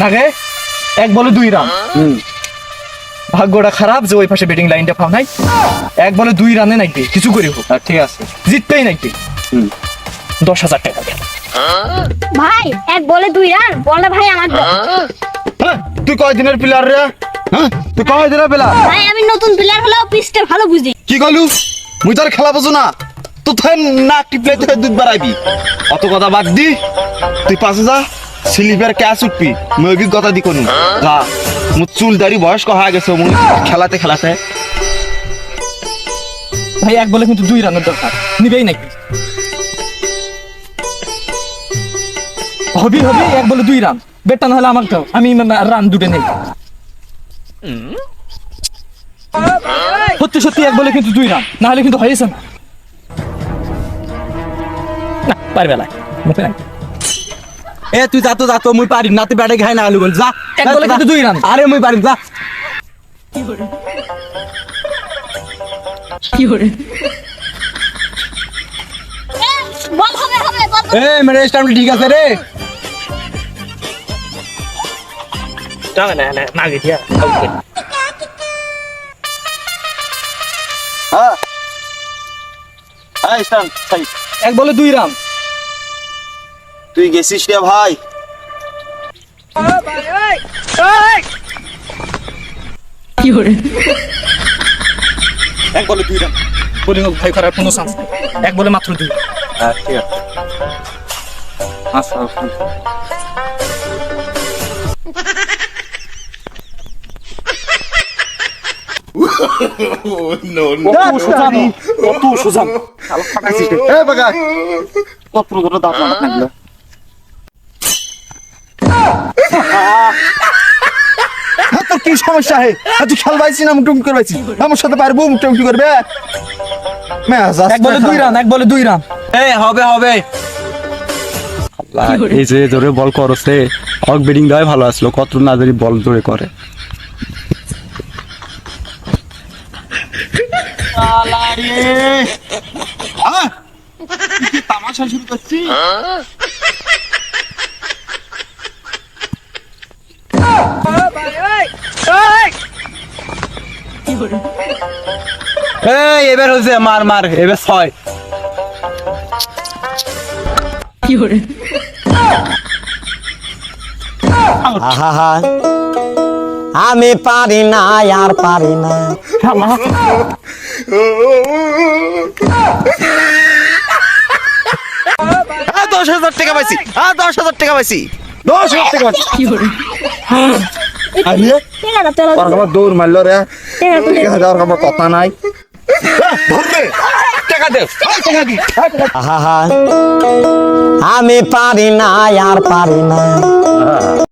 না গে এক বলে দুই রান। ভাগ্যটা খারাপ যে ওই পাশে ব্যাটিং লাইনটা পাও নাই। এক বলে দুই রানে নাকি কিছু করি হোক। ঠিক আছে। জিততেই নাকি দশ হাজার টাকা ভাই এক বলে দুই রান বলটা ভাই আমার। হ্যাঁ, তুই কয় দিনের প্লেয়ার রে? হ্যাঁ তুই কয় দিনের প্লেয়ার ভাই আমি নতুন প্লেয়ার হলেও পিচটা ভালো বুঝি। কি কইলু মুই তোর খেলা বুঝো না। তো তুই না টিপলে তুই দুধ বাড়াইবি। অত কথা বাদ দি। তুই পাশে যা। স্লিপের ক্যাচ উঠবি, মুই অভিজ্ঞতা দি কোন যা মুই চুল দাড়ি বয়স্ক হয়ে গেছে মুই খেলাতে খেলাতে। ভাই, এক বলে কিন্তু দুই রানের দরকার। নিবেই নাকি? হবি হবি, এক বলে দুই রান। বেটটা না হলে আমার দাও আমি রান দুটো নেই। সত্যি সত্যি, এক বলে কিন্তু দুই রান। না হলে কিন্তু হয়েছে না। পারবে না। এ তুই যা তো যা তো মুই পারিম না তুই ব্যাটে খাই না আলু বল যা। এক বলে কিন্তু দুই রান আরে মুই পারিম যা। এ, বল হবে হবে বল এ মেরে স্টাম্প ঠিক আছে রে। না না না না গেছিয়া হ্যাঁ হ্যাঁ। স্টান এক বলে দুই রান। তুই গেছিস রে ভাই এক বলে দুই রান বোলিং ভয় করার কোনো চান্স নেই এক বলে মাত্র দুই হ্যাঁ ঠিক আছে আচ্ছা আচ্ছা কত সোজানি কত সোজান কত থাকল তোর কি সমস্যা হে? আর তুই খেলবাইছি না মুটুম করবাইছি আমার সাথে পারব মুটুম করবে? এক বলে দুই রান এক বলে দুই রান। এ হবে হবে। এই যে জোরে বল করছে অক ব্যাটিং দেওয়াই ভালো আসলো কত না জানি বল জোরে করে। তামাশা শুরু করছি এই! এবার হচ্ছে মার মার এবার ছয়। আহা আমি পারি না আর পারি না। দশ হাজার টাকা পাইছি। হ্যাঁ দশ হাজার টাকা পাইছি। দশ হাজার টাকা পাইছি। আরে ওর দৌড় মারলো রে। ওর কথা নাই। আমি পারি না আর পারি না।